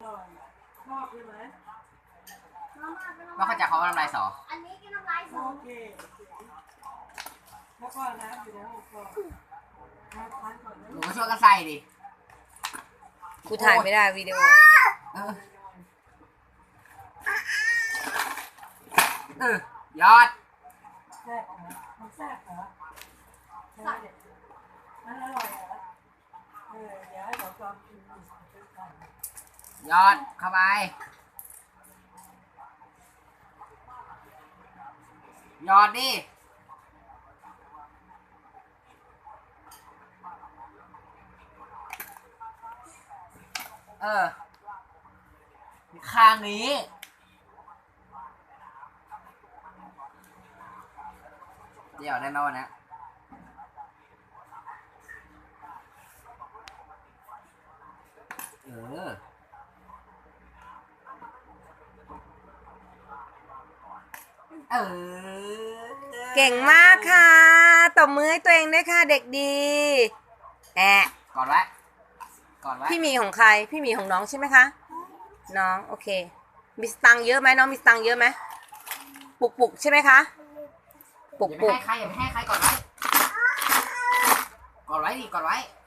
ชอบใช่ไหมมาม่าเป็นไม่เข้าใจเขาว่าน้ำลายสออันนี้กินน้ำลายสโองเคแล้วก็น้ำอยู่ในห้องก่อนน้ำพันก่อนนะหนูก็ช่วยกันใส่ดิกูถ่ายไม่ได้วิดีโอ เออเออยอด แซ่บเหรอมันแซ่บเหรอใช่มันอร่อยเหรอเออเดี๋ยวให้เราลองกินดูสักกัน ยอดเข้าไป ยอดดิเออข้างนี้เดี๋ยวได้ไหมวันนี้เออ เออเก่งมากค่ะ ตบมือให้ตัวเองด้วยค่ะ เด็กดีแอะกอดไว้กอดไว้พี่หมีของใคร พี่หมีของน้องใช่ไหมคะ น้องโอเค มีสตังค์เยอะไหมน้องมีสตังค์เยอะไหมปุกปุกๆใช่ไหมคะ ปุกอย่าไปปุก ให้ใครอย่าไปให้ใครกอดไว้กอดไว้ดิกอดไว้